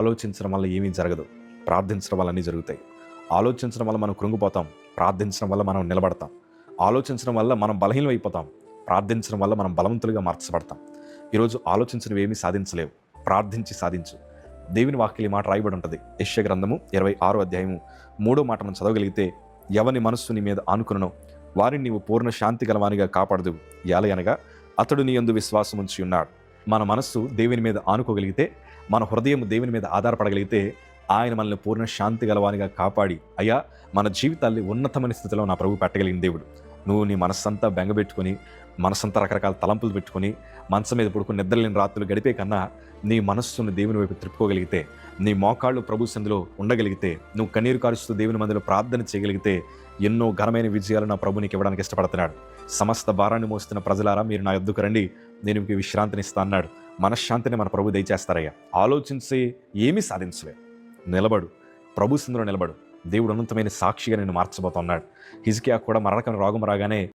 ఆలోచించడం వల్ల ఏమీ జరగదు. ప్రార్థించడం వల్ల అన్నీ జరుగుతాయి. ఆలోచించడం వల్ల మనం కృంగిపోతాం. ప్రార్థించడం వల్ల మనం నిలబడతాం. ఆలోచించడం వల్ల మనం బలహీనం అయిపోతాం. ప్రార్థించడం వల్ల మనం బలవంతులుగా మార్చబడతాం. ఈరోజు ఆలోచించినవి ఏమీ సాధించలేవు. ప్రార్థించి సాధించు. దేవుని వాక్యం ఈ మాట రాయబడి ఉంటుంది. యశ్య గ్రంథము ఇరవై ఆరో అధ్యాయము మూడో మాట మనం చదవగలిగితే ఎవని మనస్సు నీ మీద ఆనుకునో వారిని నీవు పూర్ణ శాంతి గలవానిగా కాపాడదు అనగా అతడు నీ యందు విశ్వాసం ఉంచి ఉన్నాడు మన మనస్సు దేవుని మీద ఆనుకోగలిగితే మన హృదయం దేవుని మీద ఆధారపడగలిగితే ఆయన మనల్ని పూర్ణ శాంతి గలవానిగా కాపాడి అయ్యా మన జీవితాన్ని ఉన్నతమైన స్థితిలో నా ప్రభు పెట్టగలిగిన దేవుడు. నువ్వు నీ మనస్సంతా బెంగబెట్టుకుని మనసంతా రకరకాల తలంపులు పెట్టుకుని మనసు మీద పడుకుని నిద్రలేని రాత్రులు గడిపే కన్నా నీ మనస్సును దేవుని వైపు తిప్పుకోగలిగితే నీ మోకాళ్ళు ప్రభు సందులో ఉండగలిగితే నువ్వు కన్నీరు కారుస్తూ దేవుని మందిలో ప్రార్థన చేయగలిగితే ఎన్నో ఘనమైన విజయాలు నా ప్రభు నీకు ఇవ్వడానికి ఇష్టపడుతున్నాడు. సమస్త భారాన్ని మోస్తున్న ప్రజలారా మీరు నా ఎద్దుకు రండి. నేను మీకు విశ్రాంతిని ఇస్తా అన్నాడు. మనశ్శాంతిని మన ప్రభు దయచేస్తారయ్యా. ఆలోచించి ఏమీ సాధించలే నిలబడు. ప్రభు సందులో నిలబడు. దేవుడు అనంతమైన సాక్షిగా నేను మార్చబోతున్నాడు. హిజ్కియా కూడా మరణకం రోగం రాగానే